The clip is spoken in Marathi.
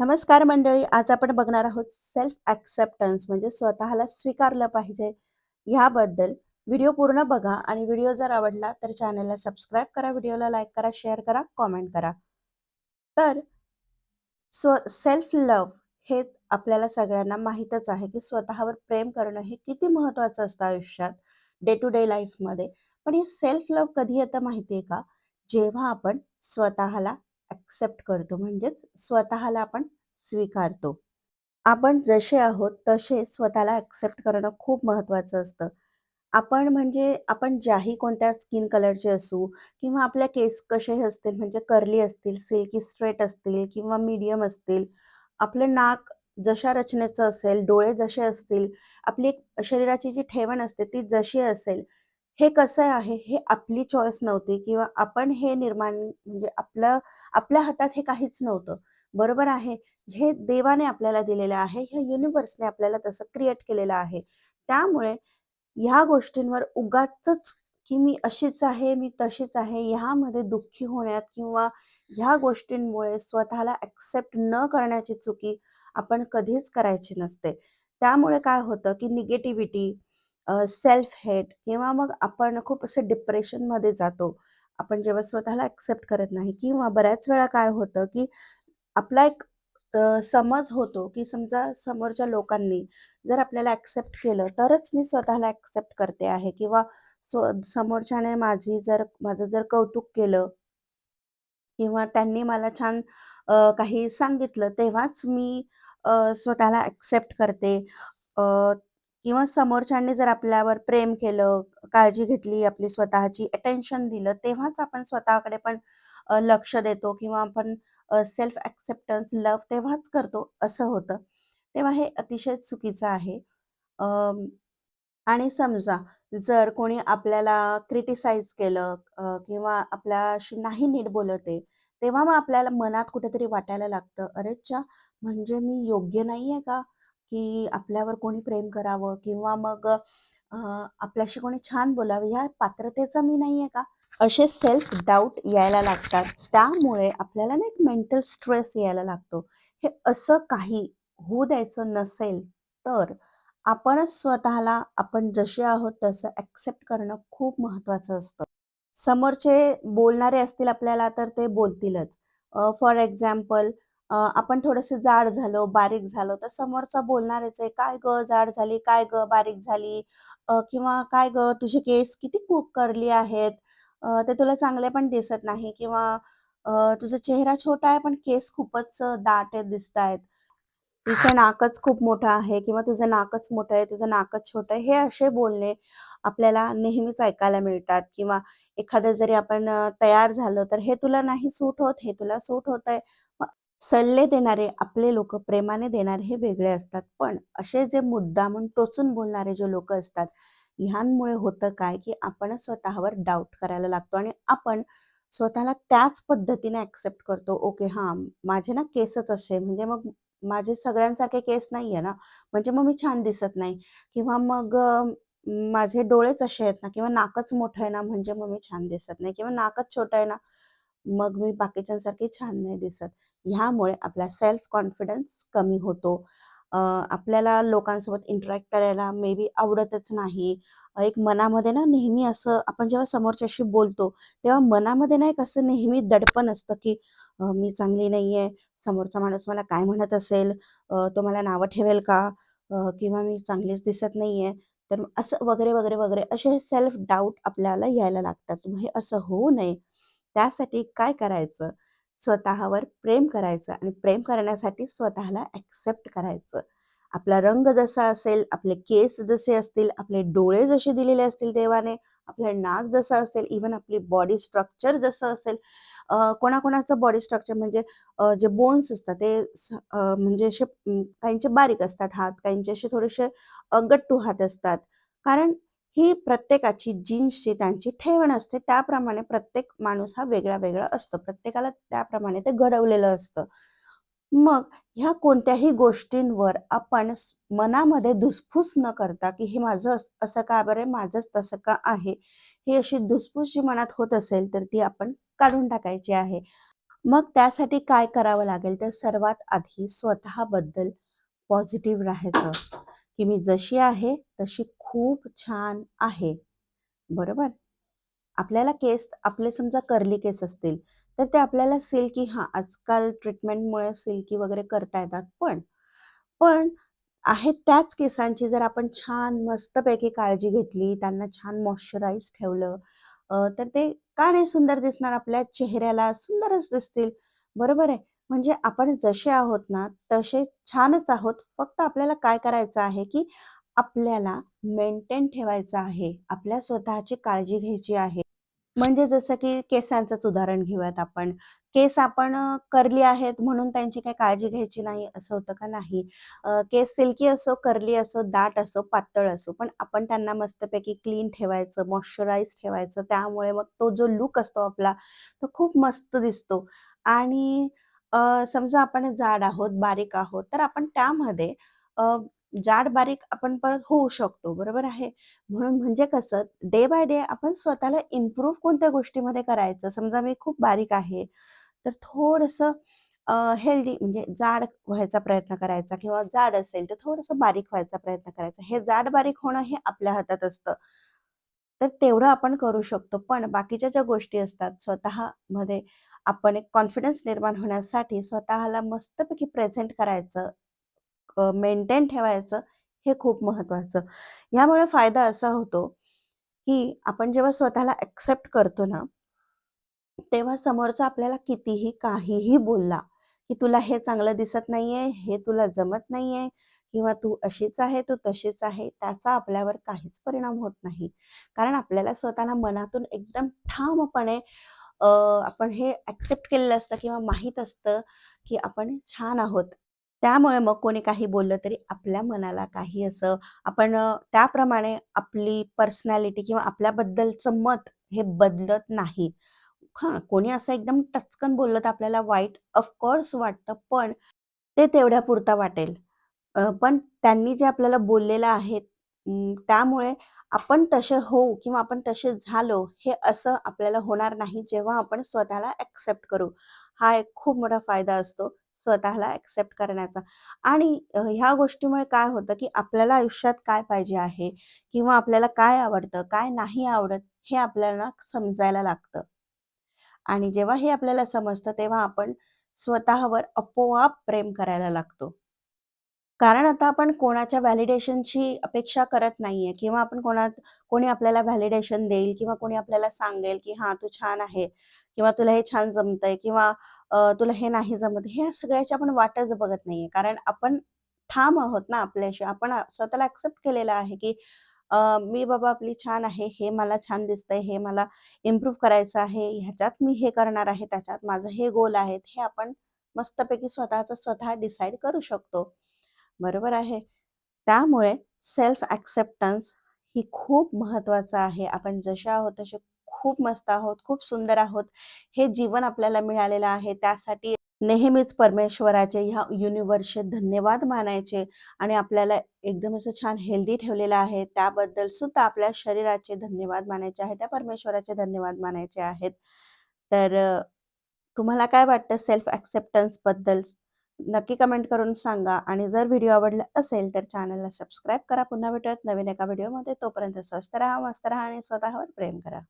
नमस्कार मंडळी. आज आपण बघणार आहोत सेल्फ ॲक्सेप्टन्स म्हणजे स्वतःला स्वीकारलं पाहिजे ह्याबद्दल. व्हिडिओ पूर्ण बघा आणि व्हिडिओ जर आवडला तर चॅनलला सबस्क्राईब करा, व्हिडिओला लाईक करा, शेअर करा, कॉमेंट करा. तर स्व सेल्फ लव हे आपल्याला सगळ्यांना माहीतच आहे, की स्वतःवर प्रेम करणं हे किती महत्त्वाचं असतं आयुष्यात, डे टू डे लाईफमध्ये. पण हे सेल्फ लव्ह कधी येतं माहिती आहे का? जेव्हा आपण स्वतःला ॲक्सेप्ट करतो म्हणजेच स्वतःला आपण स्वीकारतो. आपण जसे आहोत तसे स्वतःला ॲक्सेप्ट करणं खूप महत्त्वाचं असतं. आपण म्हणजे आपण ज्याही कोणत्या स्किन कलरचे असू किंवा आपल्या केस कसेही असतील म्हणजे कर्ली असतील, सिल्की स्ट्रेट असतील किंवा मीडियम असतील. आपलं नाक जशा रचनेचं असेल, डोळे जसे असतील, आपली शरीराची जी ठेवण असते ती जशी असेल, हे कसं आहे हे आपली चॉईस नव्हती किंवा आपण हे निर्माण म्हणजे आपलं आपल्या हातात हे काहीच नव्हतं. बरोबर आहे. हे देवाने आपल्याला दिलेलं आहे. ह्या युनिव्हर्सने आपल्याला तसं क्रिएट केलेलं आहे. त्यामुळे ह्या गोष्टींवर उगाच की मी अशीच आहे, मी तशीच आहे, ह्यामध्ये दुःखी होण्यात किंवा ह्या गोष्टींमुळे स्वतःला ॲक्सेप्ट न करण्याची चुकी आपण कधीच करायची नसते. त्यामुळे काय होतं की निगेटिव्हिटी सेल्फ हेट किंवा मग आपण खूप असं डिप्रेशनमध्ये जातो. आपण जेव्हा स्वतःला ॲक्सेप्ट करत नाही किंवा बऱ्याच वेळा काय होतं की आपला एक अ, समज होतो की समजा समोरच्या लोकांनी जर आपल्याला ॲक्सेप्ट केलं तरच मी स्वतःला ॲक्सेप्ट करते आहे किंवा स्व समोरच्याने माझी जर माझं जर कौतुक केलं किंवा त्यांनी मला छान अ, काही सांगितलं तेव्हाच मी अ, स्वतःला ॲक्सेप्ट करते. अ, किंवा समोरच्यांनी जर आपल्यावर प्रेम केलं, काळजी घेतली, आपली स्वतःची अटेन्शन दिलं, तेव्हाच आपण स्वतःकडे पण अ, लक्ष देतो किंवा आपण सेल्फ ॲक्सेप्टन्स, लव्ह तेव्हाच करतो, असं होतं. तेव्हा हे अतिशय चुकीचं आहे. अं, आणि समजा जर कोणी आपल्याला क्रिटिसाइज केलं अ, किंवा आपल्याशी नाही नीट बोलत आहे, तेव्हा मग आपल्याला मनात कुठेतरी वाटायला लागतं, अरेच्छा म्हणजे मी योग्य नाहीये का? की आपल्यावर कोणी प्रेम करावं किंवा मग आपल्याशी कोणी छान बोलावं, या पात्रतेचा मी नाहीये का?" असे सेल्फ डाऊट यायला लागतात. त्यामुळे आपल्याला ना एक मेंटल स्ट्रेस यायला लागतो. हे असं काही होऊ द्यायचं नसेल, तर आपणच स्वतःला आपण जसे आहोत तसं ॲक्सेप्ट करणं खूप महत्त्वाचं असतं. समोरचे बोलणारे असतील आपल्याला तर ते बोलतीलच. फॉर एक्झाम्पल आपण थोडंसं जाड झालो, बारीक झालो, तर समोरचा बोलणारच आहे, "काय ग जाड झाली? काय ग बारीक झाली?" किंवा "काय ग तुझे केस किती खूप करली आहेत. ते तुला चांगले पण दिसत नाही." किंवा "तुझा चेहरा छोटा आहे, पण केस खूपच अ, दाट दिसतायत." "तुझं नाकच खूप मोठं आहे" किंवा "तुझं नाकच मोठं आहे, तुझं नाकच छोटं आहे." हे असे बोलणे आपल्याला नेहमीच ऐकायला मिळतात किंवा एखादं जरी आपण तयार झालो, तर "हे तुला नाही सूट होत, हे तुला सूट होत आहे सल्ले देणारे आपले लोक प्रेमाने देणारे हे वेगळे असतात. पण असे जे मुद्दामून टोचून बोलणारे जे लोक असतात, ह्यांमुळे होतं काय, की आपण स्वतःवर डाऊट करायला लागतो आणि आपण स्वतःला त्याच पद्धतीने ॲक्सेप्ट करतो. ओके, हां, माझे ना केसच असे म्हणजे मग माझे सगळ्यांसारखे केस नाहीये ना, म्हणजे मग मी छान दिसत नाही किंवा मग माझे डोळेच असे आहेत ना किंवा नाकच मोठं आहे ना, म्हणजे मग मी छान दिसत नाही किंवा नाकच छोटं आहे ना, मग मी बाकीच्यांसारखी छान नाही दिसत. ह्यामुळे आपला सेल्फ कॉन्फिडन्स कमी होतो. आपल्याला लोकांसोबत इंटरॅक्ट करायला मे बी आवडतच नाही. एक मनामध्ये ना नेहमी असं आपण जेव्हा समोरच्याशी बोलतो, तेव्हा मनामध्ये ना एक असं नेहमी दडपण असतं, की मी चांगली नाही आहे समोरचा माणूस मला काय म्हणत असेल, तो मला नावं ठेवेल का? किंवा मी चांगलीच दिसत नाही आहे तर असं वगैरे, वगैरे, वगैरे असे सेल्फ डाऊट आपल्याला यायला लागतात. मग हे असं होऊ नये, त्यासाठी काय करायचं? स्वतःवर प्रेम करायचं आणि प्रेम करण्यासाठी स्वतःला ॲक्सेप्ट करायचं. आपला रंग जसा असेल, आपले केस जसे असतील, आपले डोळे जसे दिलेले असतील देवाने, आपलं नाक जसं असेल, इव्हन आपली बॉडी स्ट्रक्चर जसं असेल, कोणाकोणाचं बॉडी स्ट्रक्चर म्हणजे जे बोन्स असतात ते स म्हणजे असे काहींचे बारीक असतात हात, काहींचे असे थोडेसे गट्टू हात असतात. कारण ही प्रत्येकाची जीन्सची त्यांची ठेवण असते. त्याप्रमाणे प्रत्येक माणूस हा वेगळा-वेगळा असतो. प्रत्येकाला त्याप्रमाणे ते घडवलेलं असतं. मग ह्या कोणत्याही गोष्टींवर आपण मनामध्ये धुसफूस न करता, की हे माझं असं का बरं आहे? माझंच तसं का आहे? ही अशी धुसफूस जी मनात होत असेल, तर ती आपण काढून टाकायची आहे. मग त्यासाठी काय करावं लागेल तर सर्वात आधी स्वतःबद्दल पॉझिटिव्ह राहायचं, की मी जशी आहे तशी खूप छान आहे. बरोबर? आपल्याला केस आपले समजा कर्ली केस असतील, तर ते आपल्याला सिल्की हा आजकाल ट्रीटमेंटमुळे सिल्की वगैरे करता येतात. पण पण आहेत त्याच केसांची जर आपण छान मस्तपैकी काळजी घेतली, त्यांना छान मॉइश्चराइज ठेवलं, तर ते का नाही सुंदर दिसणार? आपल्या चेहऱ्याला सुंदरच दिसतील. बरोबर आहे? म्हणजे आपण जसे आहोत ना, तसे छानच आहोत. फक्त आपल्याला काय करायचं आहे, की आपल्याला मेंटेन ठेवायचं आहे. आपल्या स्वतःची काळजी घ्यायची आहे. म्हणजे जसं की केसांचंच उदाहरण घेऊयात आपण. केस आपण करली आहेत म्हणून त्यांची काही काळजी घ्यायची नाही असं होतं का? नाही. केस सिल्की असो, कर्ली असो, दाट असो, पातळ असो, पण आपण त्यांना मस्तपैकी क्लीन ठेवायचं, मॉइश्चराईज ठेवायचं. त्यामुळे मग तो जो लूक असतो आपला, तो खूप मस्त दिसतो. आणि समजा आपण जाड आहोत, बारीक आहोत, तर आपण त्यामध्ये जाड-बारीक आपण परत होऊ शकतो, बरोबर आहे? म्हणून म्हणजे कसं डे बाय डे आपण स्वतःला इम्प्रूव्ह कोणत्या गोष्टीमध्ये करायचं. समजा मी खूप बारीक आहे, तर थोडंसं हेल्दी म्हणजे जाड व्हायचा प्रयत्न करायचा किंवा जाड असेल तर थोडंसं बारीक व्हायचा प्रयत्न करायचा. हे जाड-बारीक होणं हे आपल्या हातात असतं. तर तेवढं आपण करू शकतो. पण बाकीच्या ज्या गोष्टी असतात स्वतःमध्ये आपण एक कॉन्फिडन्स निर्माण होण्यासाठी स्वतःला मस्तपैकी प्रेझेंट करायचं, मेंटेन ठेवायचं हे खूप महत्त्वाचं. यामुळे फायदा असा होतो, की आपण जेव्हा स्वतःला ऍक्सेप्ट करतो ना, तेव्हा समोरचा आपल्याला कितीही काहीही बोलला, की तुला हे चांगलं दिसत नाहीये, हे तुला जमत नाहीये किंवा तू अशीच आहे, तू तशीच आहे, त्याचा आपल्यावर काहीच परिणाम होत नाही. कारण आपल्याला स्वतःला मनातून एकदम ठामपणे आपण हे ऍक्सेप्ट केलेलं असतं किंवा माहीत असतं, की आपण छान आहोत. त्यामुळे मग कोणी काही बोललं तरी आपल्या मनाला काही असं आपण त्याप्रमाणे आपली पर्सनॅलिटी किंवा आपल्याबद्दलचं मत हे बदलत नाही. हां, कोणी असं एकदम टचकन बोललं तर आपल्याला वाईट ऑफकोर्स वाटतं, पण ते तेवढ्यापुरतं वाटेल. अ, पण त्यांनी जे आपल्याला बोललेलं आहे अं, त्यामुळे आपण तसे होऊ किंवा आपण तसे झालो, हे असं आपल्याला होणार नाही, जेव्हा आपण स्वतःला ऍक्सेप्ट करू. हा एक खूप मोठा फायदा असतो स्वतःला एक्सेप्ट करण्याचा. आणि ह्या गोष्टीमुळे काय होतं, की आपल्याला आयुष्यात काय पाहिजे आहे किंवा आपल्याला काय आवडतं, काय नाही आवडत, हे आपल्याला समजायला लागतं. आणि जेव्हा हे आपल्याला समजतं, तेव्हा आपण स्वतःवर आपोआप प्रेम करायला लागतो. कारण आता आपण कोणाच्या व्हॅलिडेशनची अपेक्षा करत नाहीये किंवा आपण कोणा कोणी आपल्याला व्हॅलिडेशन देईल किंवा कोणी आपल्याला सांगेल, की हा तू छान आहे" किंवा "तुला हे छान जमतंय" किंवा "तुला हे नाही जमत." ह्या सगळ्याची आपण वाटच बघत नाहीये. कारण आपण ठाम आहोत ना आपल्याशी. आपण स्वतःला ऍक्सेप्ट केलेलं आहे, की मी बाबा आपली छान आहे, हे मला छान दिसतंय, हे मला इम्प्रूव्ह करायचं आहे, ह्याच्यात मी हे करणार आहे, त्याच्यात माझं हे गोल आहेत. हे आपण मस्तपैकी स्वतःचं स्वतः डिसाईड करू शकतो. बरोबर आहे. त्यामुळे सेल्फ ऍक्सेप्टन्स ही खूप महत्त्वाचं आहे. आपण जसे आहोत तसे खूप मस्त आहोत, खूप सुंदर आहोत. हे जीवन आपल्याला मिळालेलं आहे. त्यासाठी नेहमीच परमेश्वराचे, ह्या युनिव्हर्सचे धन्यवाद मानायचे आणि आपल्याला एकदम असं छान हेल्दी ठेवलेलं आहे. त्याबद्दल सुद्धा आपल्या शरीराचे धन्यवाद मानायचे आहेत. त्या परमेश्वराचे धन्यवाद मानायचे आहेत. तर तुम्हाला काय वाटतं सेल्फ एक्सेप्टन्सबद्दल? नक्की कमेंट करून सांगा आणि जर व्हिडिओ आवडला असेल तर चॅनलला सबस्क्राईब करा. पुन्हा भेटत नवीन एका व्हिडिओमध्ये. तोपर्यंत स्वस्त राहा, मस्त राहा आणि स्वतःवर प्रेम करा.